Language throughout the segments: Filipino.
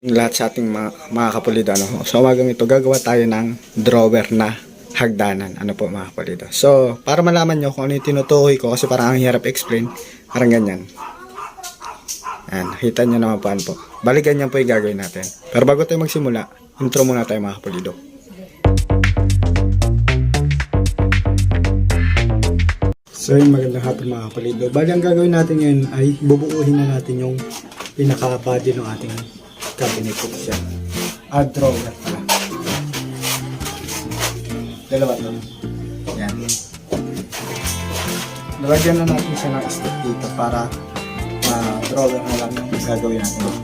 lahat sa ating mga, mga kapulido. Ano? So, umagang ito, gagawa tayo ng drawer na hagdanan. Ano po mga kapulido. So, para malaman nyo kung ano yung tinutukoy ko, kasi parang ang hirap explain, parang ganyan. Ayan, nakita nyo naman paano po. Bali, ganyan po yung gagawin natin. Pero bago tayo magsimula, intro muna tayo mga kapulido. So yun, magandang hapon mga kapulido. Bali, ang gagawin natin ngayon ay bubuuhin na natin yung pinaka-body ng ating cabinet ito siya. Ah, drawer pala. Dalawa to. Yan. Nalagyan na natin siya ng stick dito para ah, drawer na lang yung gagawin natin.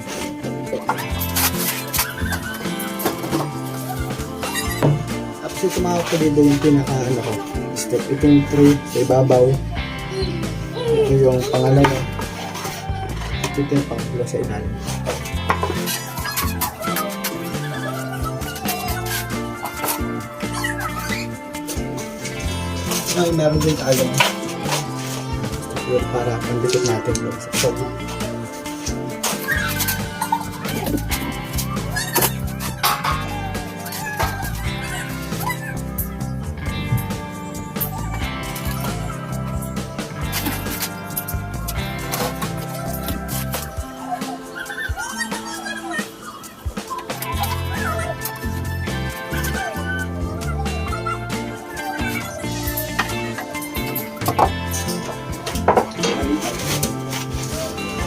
Tapos ito mga kapulido yung pinaka ano ko, step. Ito yung tray sa ibabaw. Ito yung pangalawa. Ito yung pangatlo sa ilalim. Ay, meron din tayo. Para pandikit natin doon sa top.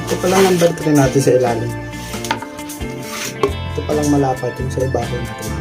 Ito palang number 3 natin sa ilalim. Ito palang malapat yung sa ibabaw natin.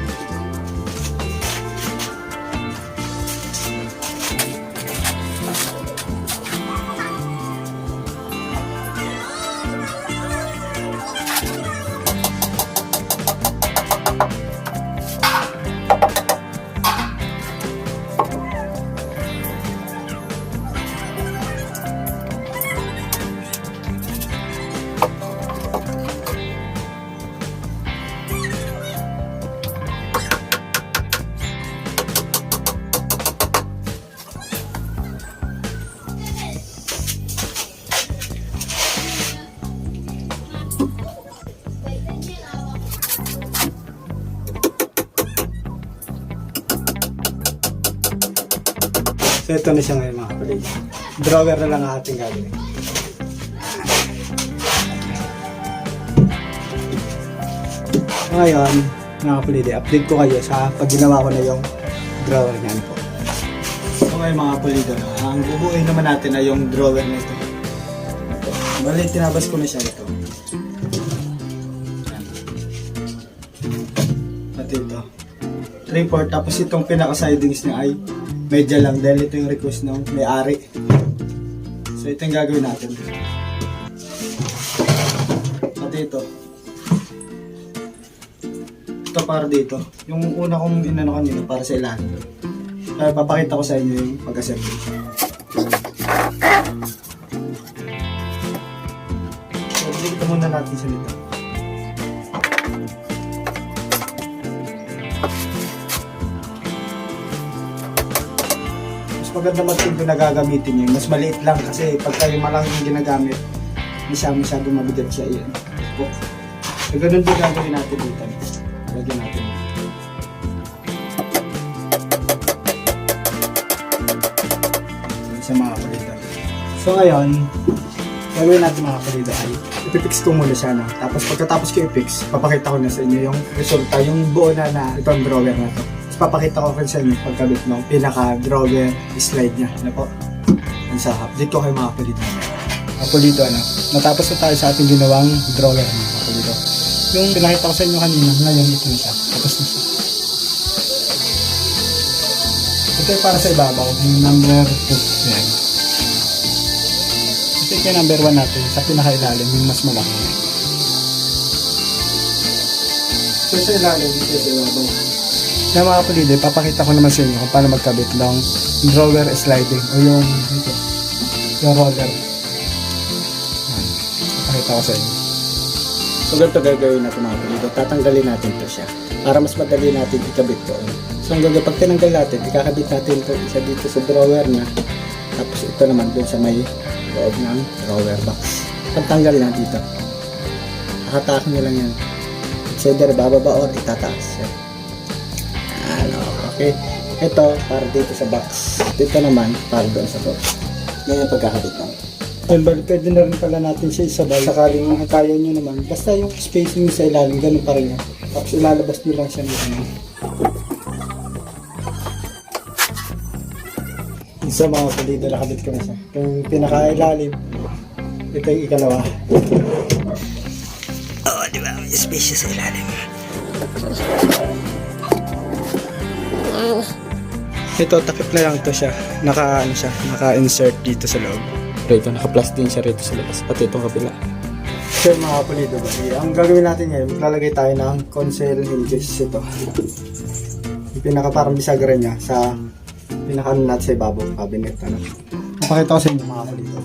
So na siya ngayon mga kapatid. Drawer na lang ang ating gagawin. Ngayon, mga kapatid, update ko kayo sa pag ginawa ko na yung drawer niyan po. So ngayon mga kapatid, ano, ang bubuin naman natin ay yung drawer na ito. Ito. Bali, tinabas ko na siya ito. 3-4 tapos itong pinaka-sidings niya ay medya lang dahil ito yung request ng may-ari. So ito yung gagawin natin. At ito. Ito para dito. Yung una kong inano kanina para sa ilalim. Kaya papakita ko sa inyo yung pag-assemble. So, dito muna natin sa dito. Maganda matin yung nagagamitin nyo. Mas maliit lang kasi pag kayo malaki yung ginagamit, hindi siya masyadong mabigat siya yan. Po. So, ganun din gagawin natin dito. Lagyan natin. Sa mga kapalitan. So ngayon, gagawin natin mga kapalitan ay ipipix ko muna siya na. Tapos pagkatapos ko i-fix, papakita ko na sa inyo yung resulta, yung buo na na itong drawer na to. Papakita ko rin sa inyo pagkabit ng pinaka-drawer slide niya. Ano po? Ang sa update ko kayo mga kapalito. Kapalito ano? Natapos na tayo sa ating ginawang drawer mga kapalito. Yung pinakita ko sa inyo kanina, ngayon ito na siya. Tapos na siya. Ito yung para sa ibabaw, yung number 2. Yan. Ito yung number 1 natin, sa pinakailalim, yung mas malaki. So sa ilalim, ito sa ibabaw. Kaya mga kapatid, papakita ko naman sa inyo kung paano magkabit ng drawer sliding o yung ito, yung roller. Papakita ko sa inyo. So ganito gagawin natin mga kapatid. Tatanggalin natin to siya para mas madali natin ikabit doon. So ang gagawin, pag tinanggal natin, ikakabit natin to isa dito sa drawer na tapos ito naman doon sa may loob ng drawer box. Pagtanggal na dito. Hakatak nyo lang yan. It's either bababa or itataas. Ano, okay. Ito, para dito sa box. Dito naman, para doon sa box. Ganyan pagkakabit lang. Well, bali, pwede na rin pala natin siya isabay. Sakaling kaya nyo naman. Basta yung spacing sa ilalim, ganun pa rin yan. Tapos ilalabas nyo lang siya nito. Sa mga palida, nakabit ko na siya. Yung pinaka-ilalim, ito yung ikalawa. Oo, oh, di ba? May space siya sa ilalim. Ito, takip na lang to siya. Naka, ano siya, naka-insert dito sa loob. Rito, naka-plus din siya rito sa labas. Pati itong kabila. So mga pulido ba? Ang gagawin natin ngayon, maglalagay tayo ng console hinges ito. Yung pinaka parang bisagra niya sa pinaka natin sa ibabaw cabinet. Ano. Papakita ko sa inyo mga pulido.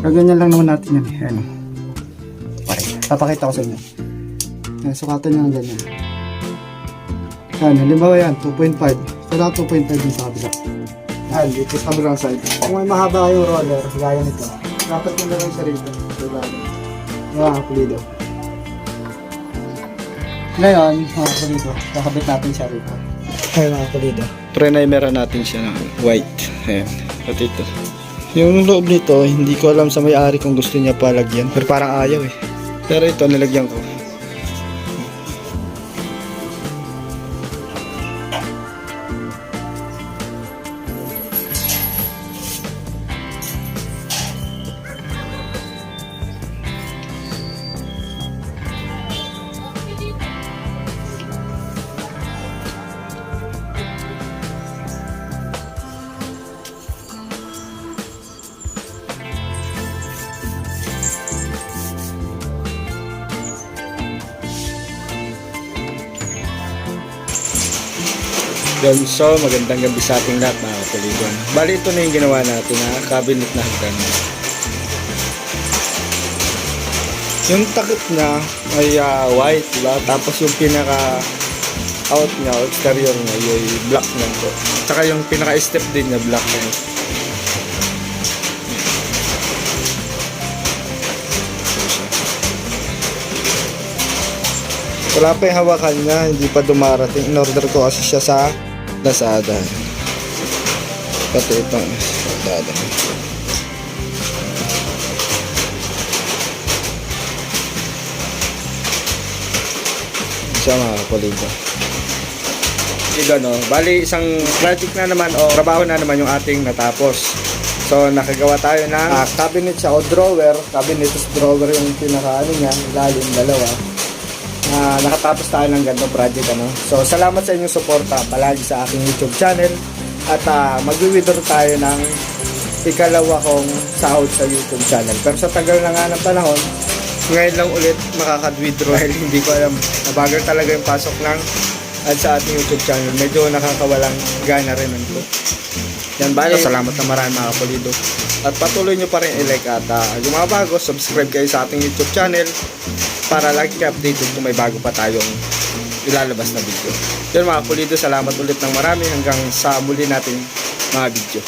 Gaganyan lang naman natin yan. eh. Ano. Okay. Papakita ko sa inyo. Yan, sukatan nyo ng ganyan. Yan, halimbawa yan, 2.5. Kailangan 2.5 din sa kabila. Yan, dito sa kabilang side. Kung may mahaba kayong roller, gaya nito, dapat mo na lang siya rito. Diba? Mga pulido. Ngayon, mga pulido, kakabit natin siya rito. Ayun mga pulido. Prenimera natin siya ng white. Ayan, pati ito. Yung loob nito, hindi ko alam sa may-ari kung gusto niya palagyan. Pero parang ayaw eh. Pero ito, nilagyan ko. Yun, so magandang gabi sa ating lahat mga kapaligon. Bali ito na yung ginawa natin na cabinet na hagdan. Yung takip na ay ah, white, diba? Tapos yung pinaka out niya, exterior niya, yung black na po. Tsaka yung pinaka step din niya, black na yun. Wala pa yung hawakan niya, hindi pa dumarating. In-order ko kasi siya sa Lazada. Pati itong Lazada. Siya mga kolego. Ito no, bali isang project na naman o trabaho na naman yung ating natapos. So nakagawa tayo ng ah, cabinet siya o drawer. Cabinet is drawer yung pinaka ano niya, lalim dalawa na nakatapos tayo ng ganitong project ano. So salamat sa inyong suporta palagi sa aking YouTube channel at uh, magwi-withdraw tayo ng ikalawa kong sahod sa YouTube channel. Pero sa tagal na nga ng panahon, ngayon lang ulit makaka-withdraw dahil hindi ko alam nabagal talaga yung pasok ng ads sa ating YouTube channel. Medyo nakakawalang gana rin nito. Yan bali, salamat na marami mga kapulido. At patuloy nyo pa rin i-like at ah, yung mga bago, subscribe kayo sa ating YouTube channel para lagi kayo updated kung may bago pa tayong ilalabas na video. Yun mga pulido, salamat ulit ng marami hanggang sa muli natin mga video.